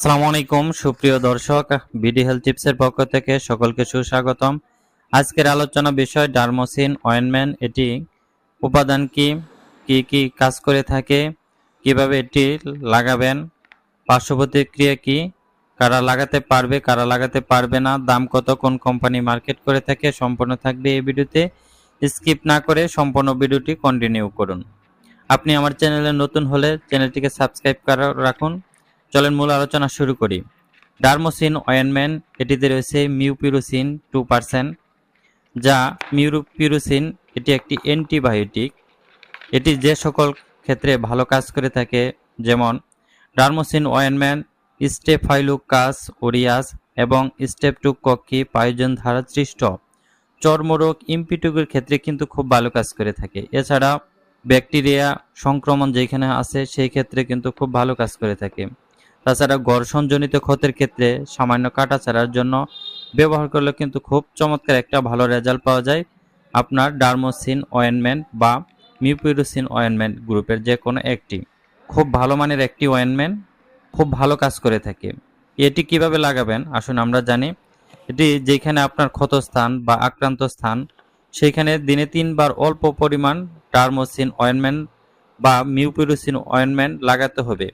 আসসালামু আলাইকুম, সুপ্রিয় দর্শক, বিডি হেলথ টিপসের পক্ষ থেকে সকলকে সুস্বাগতম। আজকের আলোচনা বিষয় ডার্মোসিন, অয়েনমেন্ট, এটি উপাদান কি কি কি কাজ করে থাকে, কীভাবে এটি লাগাবেন পার্শ্ব প্রতিক্রিয়া কি, কারা লাগাতে পারবে, কারা লাগাতে পারবে না, দাম কত, কোন কোম্পানি মার্কেট করে থাকে, সম্পূর্ণ থাকবে এই ভিডিওতে। স্কিপ না করে সম্পূর্ণ ভিডিওটি কন্টিনিউ করুন। আপনি আমার চ্যানেলে নতুন হলে চ্যানেলটিকে সাবস্ক্রাইব করা রাখুন। চলেন মূল আলোচনা শুরু করি। ডার্মোসিন অয়েনমেন্ট এটিতে রয়েছে মিউপিরোসিন টু পার্সেন্ট যা মিউপিরোসিন এটি একটি অ্যান্টিবায়োটিক। এটি যে সকল ক্ষেত্রে ভালো কাজ করে থাকে, যেমন ডার্মোসিন অয়েনমেন্ট স্টেফাইলুকাস ওরিয়াস এবং স্টেপটুককি পায়োজন দ্বারা সৃষ্ট। চর্মরোগ ইম্পিটুকের ক্ষেত্রে কিন্তু খুব ভালো কাজ করে থাকে। এছাড়া ব্যাকটেরিয়া সংক্রমণ যেখানে আছে, সেই ক্ষেত্রে কিন্তু খুব ভালো কাজ করে থাকে। তাছাড়া ঘর্ষণজনিত ক্ষতের ক্ষেত্রে সামান্য কাটা ছাড়ার জন্য ব্যবহার করলে কিন্তু খুব চমৎকার একটা ভালো রেজাল্ট পাওয়া যায়। আপনার ডার্মোসিন অয়েনমেন্ট বা মিউপিরোসিন অয়েনমেন্ট গ্রুপের যে কোনো একটি। খুব ভালো মানের একটি অয়েনমেন্ট খুব ভালো কাজ করে থাকে। এটি কীভাবে লাগাবেন? আসুন আমরা জানি। এটি যেখানে আপনার ক্ষতস্থান বা আক্রান্ত স্থান সেইখানে দিনে তিনবার অল্প পরিমাণ ডার্মোসিন অয়েনমেন্ট বা মিউপিরোসিন অয়েনমেন্ট লাগাতে হবে।